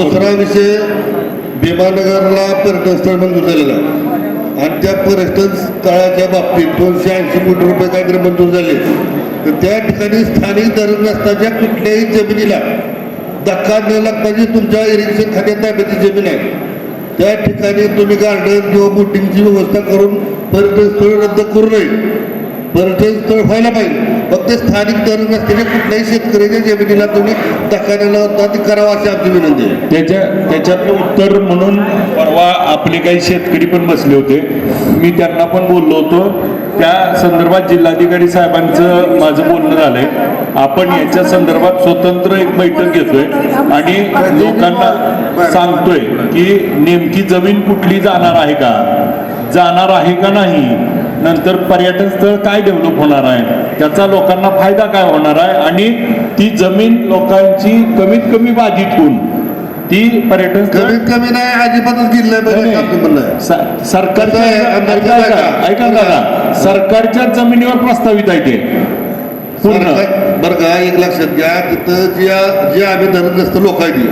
दुसरा विषय भीमानगरला पर्यटन स्थळ मंजूर झालेला आहे. आणि त्या पर्यटन स्थळाच्या बाबतीत दोनशे ऐंशी कोटी रुपये काहीतरी मंजूर झाले. तर त्या ठिकाणी स्थानिक धरण नसताच्या कुठल्याही जमिनीला धक्का न लागता जी तुमच्या इरिगेशन खात्यात ताब्याची जमीन आहे. त्या ठिकाणी तुम्ही गार्डन किंवा बोटिंगची व्यवस्था करून पर्यटन स्थळ रद्द करू नये. पर्यटन स्थळ व्हायला पाहिजे. फक्त स्थानिक तर नसलेल्या कुठल्याही शेतकऱ्याच्या जमिनीला तुम्ही तक्रारीला होता ती करावा अशी आमची विनंती आहे. त्याच्या त्याच्यातलं उत्तर म्हणून परवा आपले काही शेतकरी पण बसले होते. मी त्यांना पण बोललो होतो. त्या संदर्भात जिल्हाधिकारी साहेबांचं माझं बोलणं झालंय. आपण याच्या संदर्भात स्वतंत्र एक बैठक घेतोय आणि लोकांना सांगतोय की नेमकी जमीन कुठली जाणार आहे का? जाणार आहे का नाही? नंतर पर्यटन स्थळ काय डेव्हलप होणार आहे? त्याचा लोकांना फायदा काय होणार आहे? आणि ती जमीन लोकांची कमीत कमी बाधित होऊन ती पर्यटन कमीत कमी नाही अजिबातच दिलं सरकारच्या ऐका- दादा सरकारच्या जमिनीवर प्रस्तावित आहे ते. पूर्ण. बरं का एक लक्षात घ्या. तिथं ज्या जे आम्ही धरणग्रस्त लोक आहेत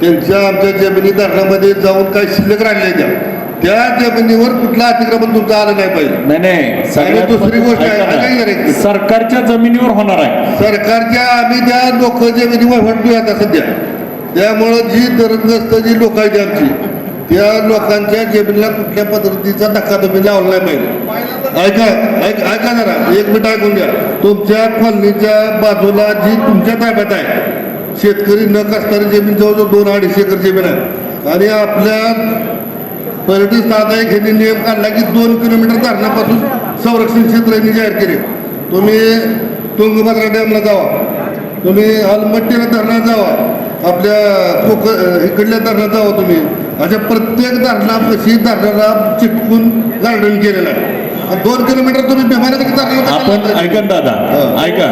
त्यांच्या आमच्या जमिनी धरणामध्ये जाऊन काही शिल्लक राहिल्या त्या. त्या जमिनीवर कुठलं अतिक्रमण तुमचं आलं नाही पाहिजे. नाही नाही सगळ्यात दुसरी गोष्ट आहे, ऐका ना, ऐका. सरकारच्या जमिनीवर होणार आहे. सरकारच्या आम्ही त्या लोक जमिनीवर वाटतोय आता सध्या. त्यामुळं जी धरणग्रस्त जी लोक आहेत आमची त्या लोकांच्या जमिनीला कुठल्या पद्धतीचा धक्का तुम्ही लावला नाही पाहिजे. ऐका ऐक ऐका जरा एक मिनिट ऐकून घ्या. तुमच्या कॉलनीच्या बाजूला जी तुमच्या ताब्यात आहे शेतकरी न कसणारी जमीन जवळजवळ दोन अडीचशे एकर जमीन आहे. आणि आपल्या पर्यटन स्थळाचा एक ह्यांनी नियम काढला की दोन किलोमीटर धरणापासून संरक्षण क्षेत्र यांनी जाहीर केले. तुम्ही तुंगभद्रा डॅमला जावा. तुम्ही अलमट्टीला धरणात जावा. आपल्या कोक इकडल्या धरणात जावा तुम्ही. अशा प्रत्येक धरणापाशी धरणाला चिटकून गार्डन केलेलं आहे. दोन किलोमीटर तुम्ही आपण ऐका दादा हा. ऐका.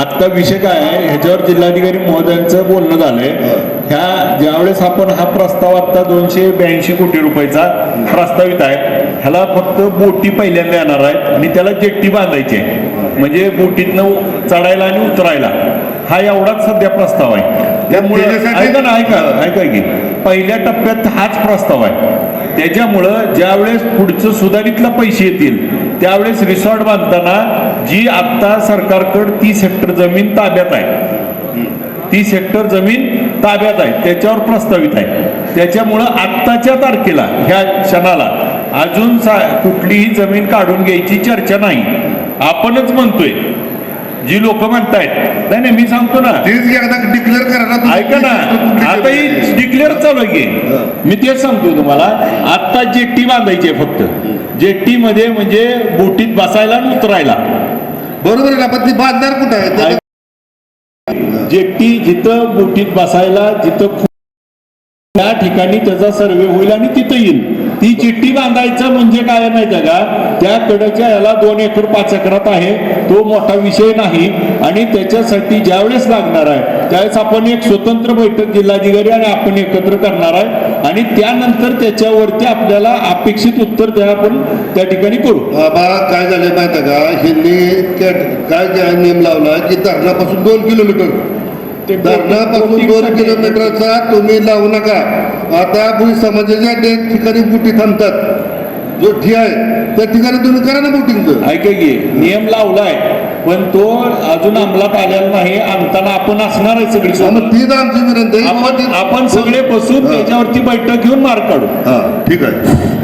आता विषय काय आहे? ह्याच्यावर जिल्हाधिकारी महोदयांचं बोलणं झालंय. हा. ह्या ज्यावेळेस आपण हा प्रस्ताव आता दोनशे ब्याऐंशी कोटी रुपयाचा प्रस्तावित आहे ह्याला फक्त बोटी पहिल्यांदा येणार आहेत आणि त्याला जेट्टी बांधायची आहे. म्हणजे बोटीतनं चढायला आणि उतरायला. हा एवढाच सध्या प्रस्ताव आहे. त्यामुळे ऐका ना ऐका ऐका की. पहिल्या टप्प्यात हाच प्रस्ताव आहे. त्याच्यामुळं ज्यावेळेस पुढचं सुधारितला पैसे येतील त्यावेळेस रिसॉर्ट बांधताना जी आत्ता सरकारकडं तीस हेक्टर जमीन ताब्यात आहे तीस हेक्टर जमीन ताब्यात आहे त्याच्यावर प्रस्तावित आहे. त्याच्यामुळं आत्ताच्या तारखेला ह्या क्षणाला अजून सा कुठलीही जमीन काढून घ्यायची चर्चा नाही. आपणच म्हणतोय जी लोक म्हणतायत. नाही नाही मी सांगतो ना. तीच एकदा डिक्लेअर करा. ऐका ना. आता ही. डिक्लेअर चालू आहे. मी तेच सांगतो तुम्हाला. आता जेट्टी बांधायची आहे फक्त. जेट्टी मध्ये म्हणजे बोटीत बसायला आणि उतरायला. बरोबर आहे ना पण ती बांधणार कुठं आहे? जेट्टी जिथं बोटीत बसायला जिथं त्या ठिकाणी त्याचा सर्वे होईल आणि तिथं येईल. ती चिठ्ठी बांधायचं म्हणजे काय माहिती का? त्या कडेच्या याला दोन एकर पाच एकरात आहे. तो मोठा विषय नाही. आणि त्याच्यासाठी ज्यावेळेस लागणार आहे त्यावेळेस आपण एक स्वतंत्र बैठक जिल्हाधिकारी आणि आपण एकत्र करणार आहे. आणि त्यानंतर त्याच्यावरती आपल्याला अपेक्षित उत्तर द्या आपण त्या ठिकाणी करू. बाबा काय झालं माहिती का? ह्यांनी काय काय नियम लावला की धरणापासून दोन किलोमीटर. ते धरणापासून दोन किलोमीटरचा तुम्ही लावू नका. आता भुई समाजाच्या त्या ठिकाणी बुटी थांबतात जो ठी आहे त्या ठिकाणी तुम्ही करा ना बुटिंगचं ऐका की नियम लावलाय पण तो अजून अंमलात आलेला नाही आणताना आपण असणार आहे सगळी सोबत. तीच आमची विनंती आहे. आपण आपण सगळे बसून. त्याच्यावरती बैठक घेऊन मार्ग काढू हा ठीक आहे